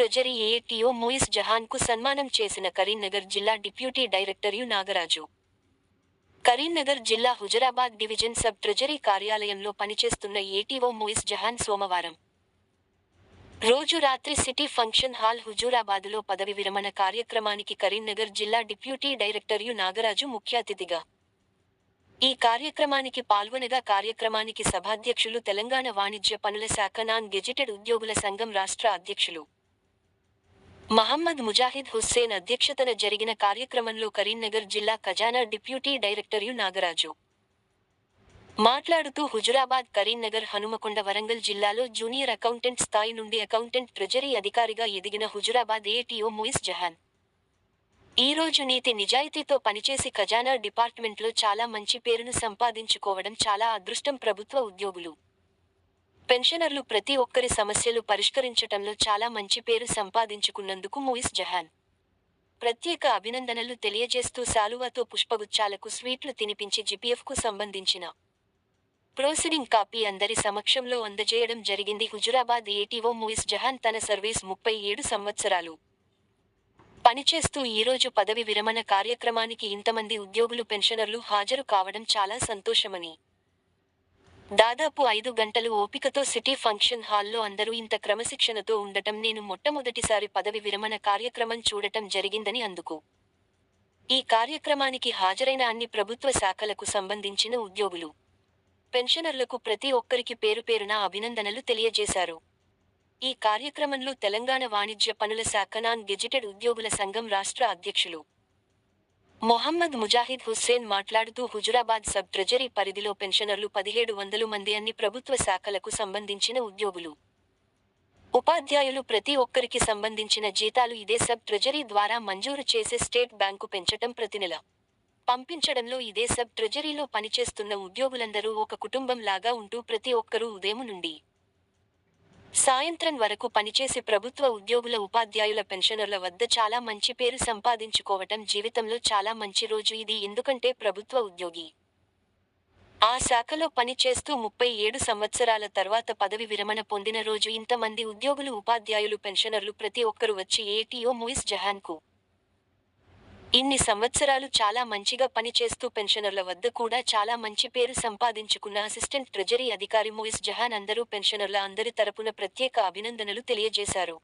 ATO మోయిస్ జహాన్కు సన్మానం చేసిన కరీంనగర్ జిల్లా deputy director U Nagaraju. Karimnagar జిల్లా హుజరాబాద్ డివిజన్ సబ్ ట్రెజరీ కార్యాలయంలో పనిచేస్తున్న ఏటీఓ మోయిస్ జహాన్ సోమవారం. రోజు రాత్రి సిటీ ఫంక్షన్ హాల్ హుజూరాబాదులో పదవి విరమణ కార్యక్రమానికి కరీంనగర్ జిల్లా డిప్యూటీ డైరెక్టర్ యు నాగరాజు ముఖ్య అతిథిగా. ఈ కార్యక్రమానికి పాల్గొనగా కార్యక్రమానికి సభాధ్యక్షులు తెలంగాణ వాణిజ్య పనుల శాఖ నాన్ గెజిటెడ్ ఉద్యోగుల సంఘం రాష్ట్ర అధ్యక్షులు. మహమ్మద్ ముజాహిద్ హుస్సేన్ అధ్యక్షతన జరిగిన కార్యక్రమంలో కరీంనగర్ జిల్లా ఖజానా డిప్యూటీ డైరెక్టర్ యు నాగరాజు. మాట్లాడుతూ హుజురాబాద్ కరీంనగర్ హనుమకొండ వరంగల్ జిల్లాలో జూనియర్ అకౌంటెంట్ స్థాయి నుండి అకౌంటెంట్ ట్రెజరీ అధికారిగా ఎదిగిన హుజురాబాద్ ఏటీఓ మొయిస్ జహాన్. ఈ రోజు నీతి నిజాయితీతో పనిచేసి ఖజానా డిపార్ట్మెంట్లో చాలా మంచి పేరును సంపాదించుకోవడం చాలా అదృష్టం ప్రభుత్వ ఉద్యోగులు. పెన్షనర్లు ప్రతి ఒక్కరి సమస్యలు పరిష్కరించటంలో చాలా మంచి పేరు సంపాదించుకున్నందుకు మూయిస్ జహాన్. ప్రత్యేక అభినందనలు తెలియజేస్తూ శాలువాతో పుష్పగుచ్చాలకు స్వీట్లు తినిపించి జిపిఎఫ్కు సంబంధించిన. ప్రోసీడింగ్ కాపీ అందరి సమక్షంలో అందజేయడం జరిగింది హుజురాబాద్ ఏటీఓ మూయిస్ జహాన్ తన సర్వీస్ ముప్పై ఏడు సంవత్సరాలు. పనిచేస్తూ ఈరోజు పదవి విరమణ కార్యక్రమానికి ఇంతమంది ఉద్యోగులు పెన్షనర్లు హాజరు కావడం చాలా సంతోషమని. దాదాపు ఐదు గంటలు ఓపికతో సిటీ ఫంక్షన్ హాల్లో అందరూ ఇంత క్రమశిక్షణతో ఉండటం నేను మొట్టమొదటిసారి పదవి విరమణ కార్యక్రమం చూడటం జరిగిందని అందుకు. ఈ కార్యక్రమానికి హాజరైన అన్ని ప్రభుత్వ శాఖలకు సంబంధించిన ఉద్యోగులు పెన్షనర్లకు ప్రతి ఒక్కరికి పేరు పేరున అభినందనలు తెలియజేశారు. ఈ కార్యక్రమంలో తెలంగాణ వాణిజ్య పనుల శాఖ నాన్ గెజిటెడ్ ఉద్యోగుల సంఘం రాష్ట్ర అధ్యక్షులు మొహమ్మద్ ముజాహిద్ హుస్సేన్ మాట్లాడుతూ హుజురాబాద్ సబ్ ట్రెజరీ పరిధిలో పెన్షనర్లు పదిహేడు వందలు మంది అన్ని ప్రభుత్వ శాఖలకు సంబంధించిన ఉద్యోగులు. ఉపాధ్యాయులు ప్రతి ఒక్కరికి సంబంధించిన జీతాలు ఇదే సబ్ ట్రెజరీ ద్వారా మంజూరు చేసే స్టేట్ బ్యాంకు పెంచటం ప్రతి నెల. పంపించడంలో ఇదే సబ్ ట్రెజరీలో పనిచేస్తున్న ఉద్యోగులందరూ ఒక కుటుంబం లాగా ఉంటూ ప్రతి ఒక్కరూ ఉదయం నుండి సాయంత్రం వరకు పనిచేసి ప్రభుత్వ ఉద్యోగుల ఉపాధ్యాయుల పెన్షనర్ల వద్ద చాలా మంచి పేరు సంపాదించుకోవటం జీవితంలో చాలా మంచి రోజు ఇది. ఎందుకంటే ప్రభుత్వ ఉద్యోగి. ఆ శాఖలో పని చేస్తూ ముప్పై ఏడు సంవత్సరాల తర్వాత పదవి విరమణ పొందిన రోజు ఇంతమంది ఉద్యోగులు ఉపాధ్యాయులు పెన్షనర్లు ప్రతి ఒక్కరు వచ్చి ఏటీఓ మూయిస్ జహాన్కు ఇన్ని సంవత్సరాలు చాలా మంచిగా పనిచేస్తూ పెన్షనర్ల వద్ద కూడా చాలా మంచి పేరు సంపాదించుకున్న అసిస్టెంట్ ట్రెజరీ అధికారి మూయిస్ జహాన్ అందరూ పెన్షనర్ల అందరి తరపున ప్రత్యేక అభినందనలు తెలియజేశారు.